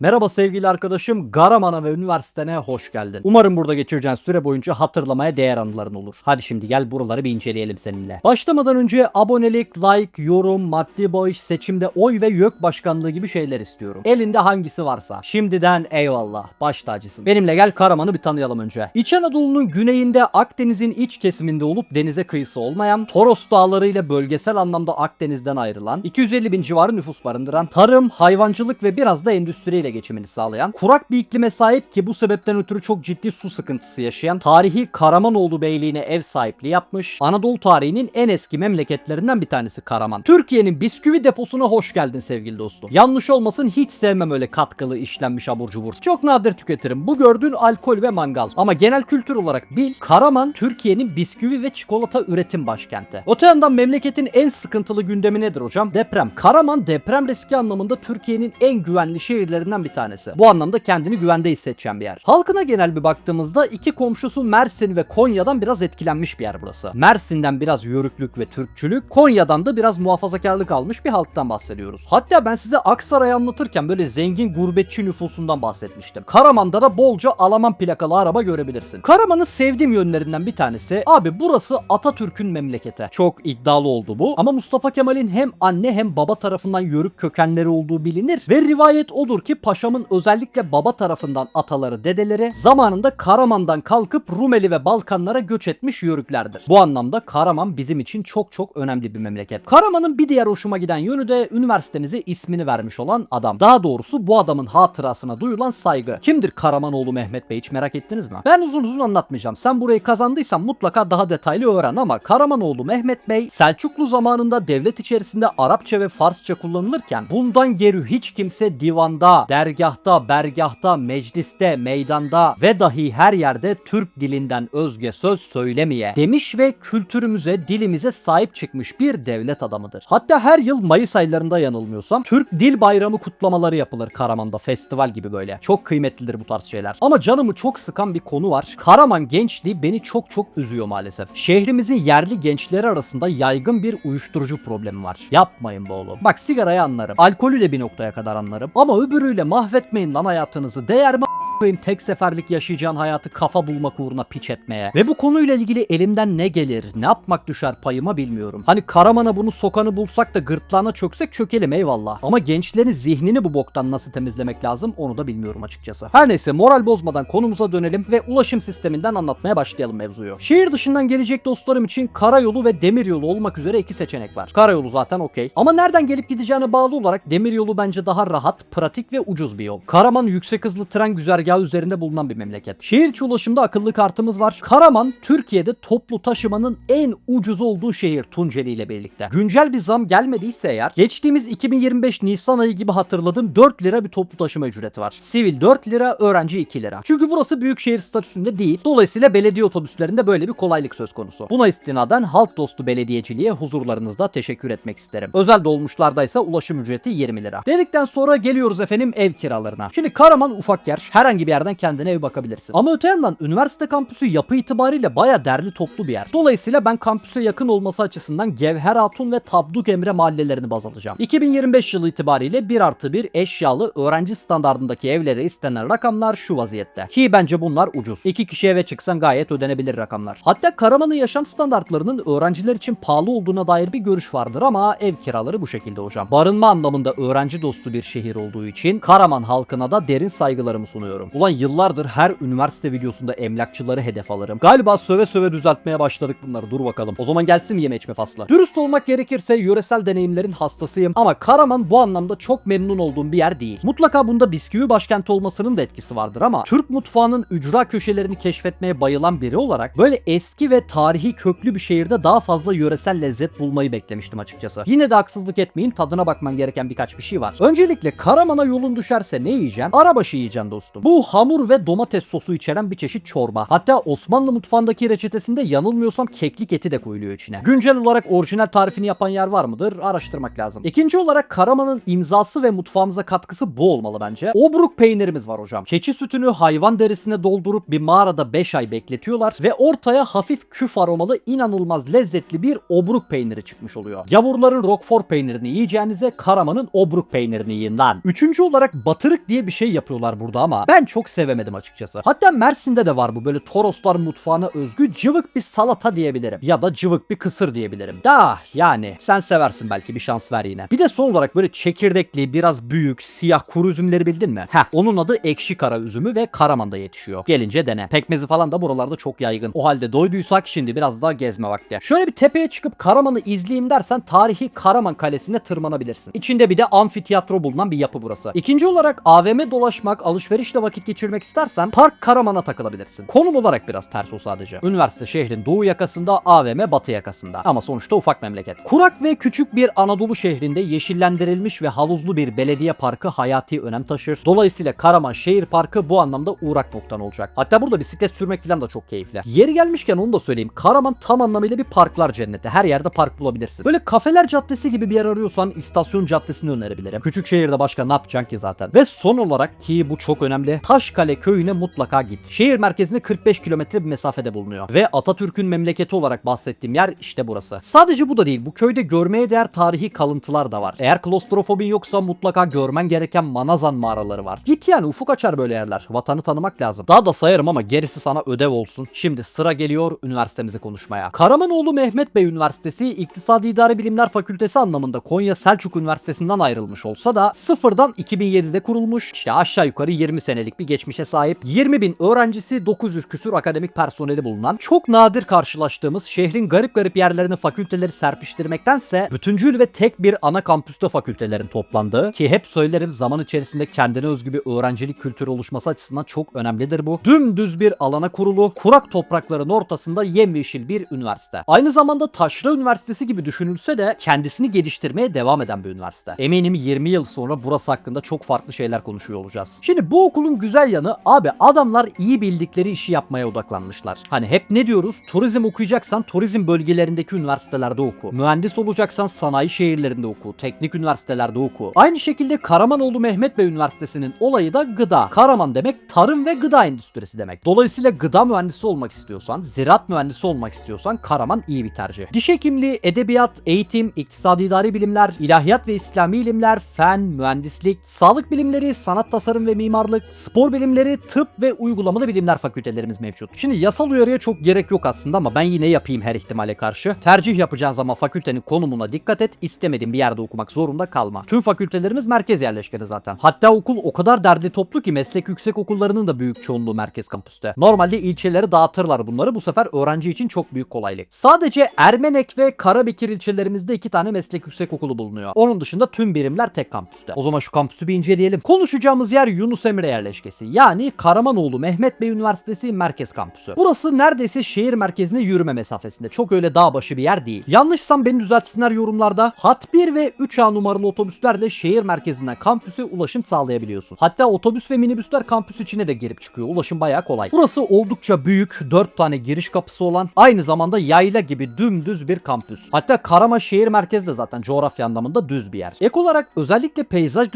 Merhaba sevgili arkadaşım, Garaman'a ve üniversitene hoş geldin. Umarım burada geçireceğin süre boyunca hatırlamaya değer anıların olur. Hadi şimdi gel buraları bir inceleyelim seninle. Başlamadan önce abonelik, like, yorum, maddi bağış, seçimde oy ve YÖK başkanlığı gibi şeyler istiyorum. Elinde hangisi varsa. Şimdiden eyvallah, baş tacısın. Benimle gel Karaman'ı bir tanıyalım önce. İç Anadolu'nun güneyinde Akdeniz'in iç kesiminde olup denize kıyısı olmayan, Toros Dağları ile bölgesel anlamda Akdeniz'den ayrılan, 250 bin civarı nüfus barındıran, tarım, hayvancılık ve biraz da endüstriyle geçimini sağlayan, kurak bir iklime sahip ki bu sebepten ötürü çok ciddi su sıkıntısı yaşayan, tarihi Karamanoğlu Beyliğine ev sahipliği yapmış, Anadolu tarihinin en eski memleketlerinden bir tanesi Karaman. Türkiye'nin bisküvi deposuna hoş geldin sevgili dostum. Yanlış olmasın hiç sevmem öyle katkılı işlenmiş abur cubur. Çok nadir tüketirim. Bu gördüğün alkol ve mangal. Ama genel kültür olarak bil, Karaman Türkiye'nin bisküvi ve çikolata üretim başkenti. Öte yandan memleketin en sıkıntılı gündemi nedir hocam? Deprem. Karaman deprem riski anlamında Türkiye'nin en güvenli şehirlerinden bir tanesi. Bu anlamda kendini güvende hissedeceğin bir yer. Halkına genel bir baktığımızda iki komşusu Mersin ve Konya'dan biraz etkilenmiş bir yer burası. Mersin'den biraz yörüklük ve Türkçülük, Konya'dan da biraz muhafazakarlık almış bir halktan bahsediyoruz. Hatta ben size Aksaray'ı anlatırken böyle zengin gurbetçi nüfusundan bahsetmiştim. Karaman'da da bolca Alaman plakalı araba görebilirsin. Karaman'ın sevdiğim yönlerinden bir tanesi abi burası Atatürk'ün memleketi. Çok iddialı oldu bu ama Mustafa Kemal'in hem anne hem baba tarafından yörük kökenleri olduğu bilinir ve rivayet odur ki paşamın özellikle baba tarafından ataları dedeleri zamanında Karaman'dan kalkıp Rumeli ve Balkanlara göç etmiş yörüklerdir. Bu anlamda Karaman bizim için çok çok önemli bir memleket. Karaman'ın bir diğer hoşuma giden yönü de üniversitemize ismini vermiş olan adam. Daha doğrusu bu adamın hatırasına duyulan saygı. Kimdir Karamanoğlu Mehmet Bey hiç merak ettiniz mi? Ben uzun uzun anlatmayacağım. Sen burayı kazandıysan mutlaka daha detaylı öğren ama Karamanoğlu Mehmet Bey Selçuklu zamanında devlet içerisinde Arapça ve Farsça kullanılırken bundan geri hiç kimse divanda, dergahta, bergahta, mecliste, meydanda ve dahi her yerde Türk dilinden özge söz söylemeye demiş ve kültürümüze, dilimize sahip çıkmış bir devlet adamıdır. Hatta her yıl Mayıs aylarında yanılmıyorsam Türk Dil Bayramı kutlamaları yapılır Karaman'da festival gibi böyle. Çok kıymetlidir bu tarz şeyler. Ama canımı çok sıkan bir konu var. Karaman gençliği beni çok çok üzüyor maalesef. Şehrimizin yerli gençleri arasında yaygın bir uyuşturucu problemi var. Yapmayın be oğlum. Bak sigarayı anlarım. Alkolü de bir noktaya kadar anlarım. Ama öbürüyle mahvetmeyin lan hayatınızı. Değer mi koyayım tek seferlik yaşayacağın hayatı kafa bulmak uğruna piç etmeye. Ve bu konuyla ilgili elimden ne gelir, ne yapmak düşer payıma bilmiyorum. Hani Karaman'a bunu sokanı bulsak da gırtlağına çöksek çökelim eyvallah. Ama gençlerin zihnini bu boktan nasıl temizlemek lazım onu da bilmiyorum açıkçası. Her neyse moral bozmadan konumuza dönelim ve ulaşım sisteminden anlatmaya başlayalım mevzuyu. Şehir dışından gelecek dostlarım için karayolu ve demiryolu olmak üzere iki seçenek var. Karayolu zaten okey. Ama nereden gelip gideceğine bağlı olarak demiryolu bence daha rahat, pratik ve ucuz bir yol. Karaman yüksek hızlı tren güzergahı üzerinde bulunan bir memleket. Şehir içi ulaşımda akıllı kartımız var. Karaman Türkiye'de toplu taşımanın en ucuz olduğu şehir Tunceli ile birlikte. Güncel bir zam gelmediyse eğer geçtiğimiz 2025 Nisan ayı gibi hatırladım 4 lira bir toplu taşıma ücreti var. Sivil 4 lira, öğrenci 2 lira. Çünkü burası büyük şehir statüsünde değil. Dolayısıyla belediye otobüslerinde böyle bir kolaylık söz konusu. Buna istinaden halk dostu belediyeciliğe huzurlarınızda teşekkür etmek isterim. Özel dolmuşlarda ise ulaşım ücreti 20 lira. Dedikten sonra geliyoruz efendim ev kiralarına. Şimdi Karaman ufak yer. Herhangi bir yerden kendine ev bakabilirsin. Ama öte yandan üniversite kampüsü yapı itibariyle baya derli toplu bir yer. Dolayısıyla ben kampüse yakın olması açısından Gevher Hatun ve Tabduk Emre mahallelerini baz alacağım. 2025 yılı itibariyle 1 artı 1 eşyalı öğrenci standartındaki evlere istenen rakamlar şu vaziyette. Ki bence bunlar ucuz. 2 kişi eve çıksan gayet ödenebilir rakamlar. Hatta Karaman'ın yaşam standartlarının öğrenciler için pahalı olduğuna dair bir görüş vardır ama ev kiraları bu şekilde hocam. Barınma anlamında öğrenci dostu bir şehir olduğu için Karaman halkına da derin saygılarımı sunuyorum. Ulan yıllardır her üniversite videosunda emlakçıları hedef alırım. Galiba söve söve düzeltmeye başladık bunları dur bakalım. O zaman gelsin yeme içme faslı. Dürüst olmak gerekirse yöresel deneyimlerin hastasıyım ama Karaman bu anlamda çok memnun olduğum bir yer değil. Mutlaka bunda bisküvi başkenti olmasının da etkisi vardır ama Türk mutfağının ücra köşelerini keşfetmeye bayılan biri olarak böyle eski ve tarihi köklü bir şehirde daha fazla yöresel lezzet bulmayı beklemiştim açıkçası. Yine de haksızlık etmeyeyim tadına bakman gereken birkaç bir şey var. Öncelikle Karaman'a yolun düşerse ne yiyeceksin? Arabaşı yiyeceksin dostum. Bu hamur ve domates sosu içeren bir çeşit çorba. Hatta Osmanlı mutfağındaki reçetesinde yanılmıyorsam keklik eti de koyuluyor içine. Güncel olarak orijinal tarifini yapan yer var mıdır? Araştırmak lazım. İkinci olarak Karaman'ın imzası ve mutfağımıza katkısı bu olmalı bence. Obruk peynirimiz var hocam. Keçi sütünü hayvan derisine doldurup bir mağarada 5 ay bekletiyorlar ve ortaya hafif küf aromalı inanılmaz lezzetli bir obruk peyniri çıkmış oluyor. Yavurların Roquefort peynirini yiyeceğinize Karaman'ın obruk peynirini yiyin lan. Üçüncü olarak olarak batırık diye bir şey yapıyorlar burada ama ben çok sevemedim açıkçası. Hatta Mersin'de de var bu böyle Toroslar mutfağına özgü cıvık bir salata diyebilirim. Ya da cıvık bir kısır diyebilirim. Da yani sen seversin belki bir şans ver yine. Bir de son olarak böyle çekirdekli biraz büyük siyah kuru üzümleri bildin mi? Heh onun adı ekşi kara üzümü ve Karaman'da yetişiyor. Gelince dene. Pekmezi falan da buralarda çok yaygın. O halde doyduysak şimdi biraz daha gezme vakti. Şöyle bir tepeye çıkıp Karaman'ı izleyeyim dersen tarihi Karaman Kalesi'ne tırmanabilirsin. İçinde bir de amfiteyatro bulunan bir yapı burası. İkinci olarak AVM dolaşmak, alışverişle vakit geçirmek istersen Park Karaman'a takılabilirsin. Konum olarak biraz ters o sadece. Üniversite şehrin doğu yakasında, AVM batı yakasında. Ama sonuçta ufak memleket. Kurak ve küçük bir Anadolu şehrinde yeşillendirilmiş ve havuzlu bir belediye parkı hayati önem taşır. Dolayısıyla Karaman Şehir Parkı bu anlamda uğrak noktan olacak. Hatta burada bisiklet sürmek falan da çok keyifli. Yeri gelmişken onu da söyleyeyim. Karaman tam anlamıyla bir parklar cenneti. Her yerde park bulabilirsin. Böyle kafeler caddesi gibi bir yer arıyorsan istasyon caddesini önerebilirim. Küçük şehirde başka ne yapacaksın ki zaten. Ve son olarak ki bu çok önemli. Taşkale köyüne mutlaka git. Şehir merkezine 45 kilometre bir mesafede bulunuyor. Ve Atatürk'ün memleketi olarak bahsettiğim yer işte burası. Sadece bu da değil. Bu köyde görmeye değer tarihi kalıntılar da var. Eğer klostrofobin yoksa mutlaka görmen gereken Manazan mağaraları var. Git yani ufuk açar böyle yerler. Vatanı tanımak lazım. Daha da sayarım ama gerisi sana ödev olsun. Şimdi sıra geliyor üniversitemizi konuşmaya. Karamanoğlu Mehmet Bey Üniversitesi İktisadi İdari Bilimler Fakültesi anlamında Konya Selçuk Üniversitesi'nden ayrılmış olsa da sıfırdan 2007'de kurulmuş. İşte aşağı yukarı 20 senelik bir geçmişe sahip. 20 bin öğrencisi 900 küsür akademik personeli bulunan çok nadir karşılaştığımız şehrin garip garip yerlerine fakülteleri serpiştirmektense bütüncül ve tek bir ana kampüste fakültelerin toplandığı ki hep söylerim zaman içerisinde kendine özgü bir öğrencilik kültürü oluşması açısından çok önemlidir bu. Dümdüz bir alana kurulu, kurak toprakların ortasında yemyeşil bir üniversite. Aynı zamanda Taşra Üniversitesi gibi düşünülse de kendisini geliştirmeye devam eden bir üniversite. Eminim 20 yıl sonra burası hakkında çok farklı şeyler konuşuyor olacağız. Şimdi bu okulun güzel yanı abi adamlar iyi bildikleri işi yapmaya odaklanmışlar. Hani hep ne diyoruz? Turizm okuyacaksan turizm bölgelerindeki üniversitelerde oku. Mühendis olacaksan sanayi şehirlerinde oku. Teknik üniversitelerde oku. Aynı şekilde Karamanoğlu Mehmet Bey Üniversitesi'nin olayı da gıda. Karaman demek tarım ve gıda endüstrisi demek. Dolayısıyla gıda mühendisi olmak istiyorsan, ziraat mühendisi olmak istiyorsan Karaman iyi bir tercih. Diş hekimliği, edebiyat, eğitim, iktisadi idari bilimler, ilahiyat ve İslami ilimler, fen, mühendislik, sağlık bilimleri, sanat tasarım ve mimarlık, spor bilimleri, tıp ve uygulamalı bilimler fakültelerimiz mevcut. Şimdi yasal uyarıya çok gerek yok aslında ama ben yine yapayım her ihtimale karşı. Tercih yapacağın zaman fakültenin konumuna dikkat et. İstemediğin bir yerde okumak zorunda kalma. Tüm fakültelerimiz merkez yerleşkeni zaten. Hatta okul o kadar derdi toplu ki meslek yüksek okullarının da büyük çoğunluğu merkez kampüste. Normalde ilçeleri dağıtırlar bunları. Bu sefer öğrenci için çok büyük kolaylık. Sadece Ermenek ve Karabekir ilçelerimizde iki tane meslek yüksek okulu bulunuyor. Onun dışında tüm birimler tek kampüste. O zaman şu kampüsü bir inceleyelim. Konuşacağımız yer Yunus Emre yerleşkesi. Yani Karamanoğlu Mehmet Bey Üniversitesi Merkez Kampüsü. Burası neredeyse şehir merkezine yürüme mesafesinde. Çok öyle dağ başı bir yer değil. Yanlışsam beni düzeltsinler yorumlarda. Hat 1 ve 3A numaralı otobüslerle şehir merkezinden kampüse ulaşım sağlayabiliyorsun. Hatta otobüs ve minibüsler kampüs içine de girip çıkıyor. Ulaşım bayağı kolay. Burası oldukça büyük, 4 tane giriş kapısı olan, aynı zamanda yayla gibi dümdüz bir kampüs. Hatta Karama şehir merkezi de zaten coğrafya anlamında düz bir yer. Ek olarak özellikle peyzaj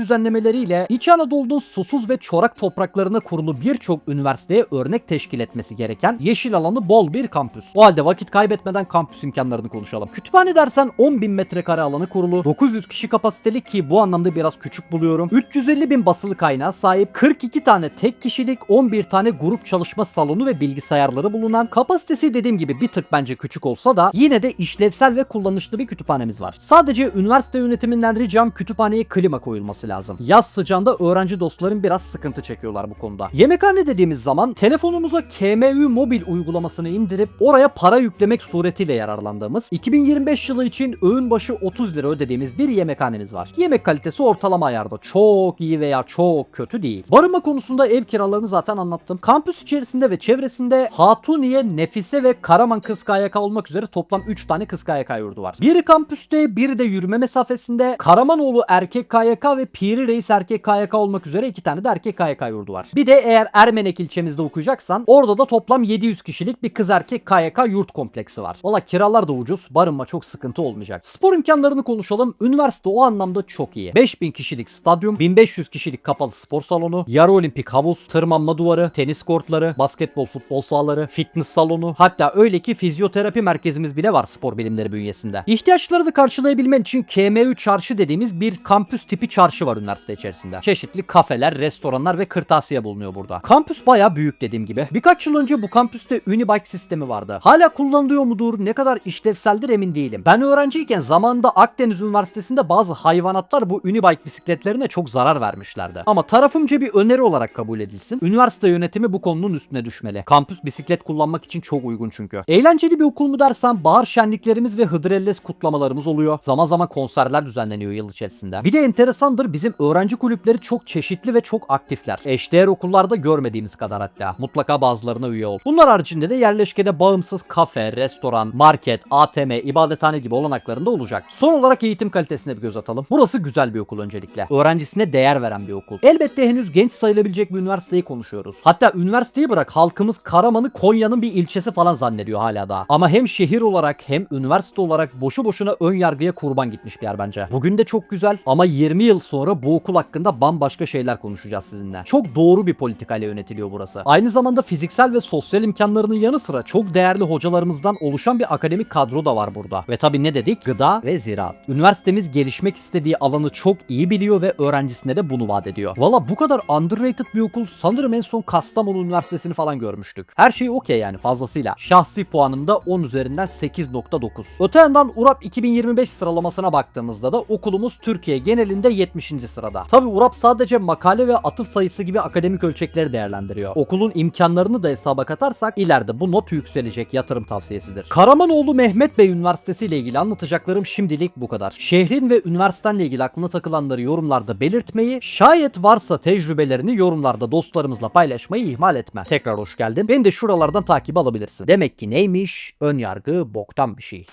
düzenlemeleriyle İç Anadolu'nun susuz ve çorak topraklarına kurulu birçok üniversiteye örnek teşkil etmesi gereken yeşil alanı bol bir kampüs. O halde vakit kaybetmeden kampüs imkanlarını konuşalım. Kütüphane dersen 10 bin metrekare alanı kurulu, 900 kişi kapasiteli ki bu anlamda biraz küçük buluyorum. 350 bin basılı kaynağı sahip, 42 tane tek kişilik, 11 tane grup çalışma salonu ve bilgisayarları bulunan, kapasitesi dediğim gibi bir tık bence küçük olsa da yine de işlevsel ve kullanışlı bir kütüphanemiz var. Sadece üniversite yönetiminden ricam kütüphaneye klima koyulması lazım. Yaz sıcağında öğrenci dostlarım biraz sıkıntı çekiyorlar bu konuda. Yemekhane dediğimiz zaman telefonumuza KMU mobil uygulamasını indirip oraya para yüklemek suretiyle yararlandığımız 2025 yılı için öğün başı 30 lira ödediğimiz bir yemekhanemiz var. Yemek kalitesi ortalama ayarda. Çok iyi veya çok kötü değil. Barınma konusunda ev kiralarını zaten anlattım. Kampüs içerisinde ve çevresinde Hatuniye, Nefise ve Karaman Kız KYK olmak üzere toplam 3 tane Kız KYK yurdu var. Biri kampüste, biri de yürüme mesafesinde. Karamanoğlu erkek KYK ve Piri Reis erkek KYK olmak üzere 2 tane de erkek KYK yurdu var. Bir de eğer Ermenek ilçemizde okuyacaksan orada da toplam 700 kişilik bir kız erkek KYK yurt kompleksi var. Valla kiralar da ucuz, barınma çok sıkıntı olmayacak. Spor imkanlarını konuşalım. Üniversite o anlamda çok iyi. 5000 kişilik stadyum, 1500 kişilik kapalı spor salonu, yarı olimpik havuz, tırmanma duvarı, tenis kortları, basketbol futbol sahaları, fitness salonu, hatta öyle ki fizyoterapi merkezimiz bile var spor bilimleri bünyesinde. İhtiyaçları da karşılayabilmen için KM3 çarşı dediğimiz bir kampüs tipi çarşı var üniversite içerisinde. Çeşitli kafeler, restoranlar ve kırtasiye bulunuyor burada. Kampüs baya büyük dediğim gibi. Birkaç yıl önce bu kampüste Unibike sistemi vardı. Hala kullanılıyor mudur, ne kadar işlevseldir emin değilim. Ben öğrenciyken zamanında Akdeniz Üniversitesi'nde bazı hayvanatlar bu Unibike bisikletlerine çok zarar vermişlerdi. Ama tarafımca bir öneri olarak kabul edilsin. Üniversite yönetimi bu konunun üstüne düşmeli. Kampüs bisiklet kullanmak için çok uygun çünkü. Eğlenceli bir okul mu dersen bahar şenliklerimiz ve Hıdrellez kutlamalarımız oluyor. Zaman zaman konserler düzenleniyor yıl içerisinde. Bir de enteresandır bizim öğrenci kulüpleri çok çeşitli ve çok aktifler. Eşdeğer okullarda görmediğimiz kadar hatta. Mutlaka bazılarına üye ol. Bunlar haricinde de yerleşkede bağımsız kafe, restoran, market, ATM, ibadethane gibi olanaklarında olacak. Son olarak eğitim kalitesine bir göz atalım. Burası güzel bir okul öncelikle. Öğrencisine değer veren bir okul. Elbette henüz genç sayılabilecek bir üniversiteyi konuşuyoruz. Hatta üniversiteyi bırak halkımız Karaman'ı Konya'nın bir ilçesi falan zannediyor hala daha. Ama hem şehir olarak hem üniversite olarak boşu boşuna ön yargıya kurban gitmiş bir yer bence. Bugün de çok güzel ama 20 yıl sonra bu okul hakkında bambaşka şeyler konuşacağız sizinle. Çok doğru bir politikayla yönetiliyor burası. Aynı zamanda fiziksel ve sosyal imkanlarının yanı sıra çok değerli hocalarımızdan oluşan bir akademik kadro da var burada. Ve tabi ne dedik? Gıda ve ziraat. Üniversitemiz gelişmek istediği alanı çok iyi biliyor ve öğrencisine de bunu vaat ediyor. Valla bu kadar underrated bir okul sanırım en son Kastamonu Üniversitesi'ni falan görmüştük. Her şey okey yani fazlasıyla. Şahsi puanım da 10 üzerinden 8.9. Öte yandan URAP 2025 sıralamasına baktığımızda da okulumuz Türkiye genelinde 70. sırada. Tabi URAP sadece makale ve atıf sayısı gibi akademik ölçekleri değerlendiriyor. Okulun imkanlarını da hesaba katarsak ileride bu not yükselecek yatırım tavsiyesidir. Karamanoğlu Mehmet Bey Üniversitesi ile ilgili anlatacaklarım şimdilik bu kadar. Şehrin ve üniversitenle ilgili aklına takılanları yorumlarda belirtmeyi, şayet varsa tecrübelerini yorumlarda dostlarımızla paylaşmayı ihmal etme. Tekrar hoş geldin. Beni de şuralardan takip alabilirsin. Demek ki neymiş? Ön yargı boktan bir şey.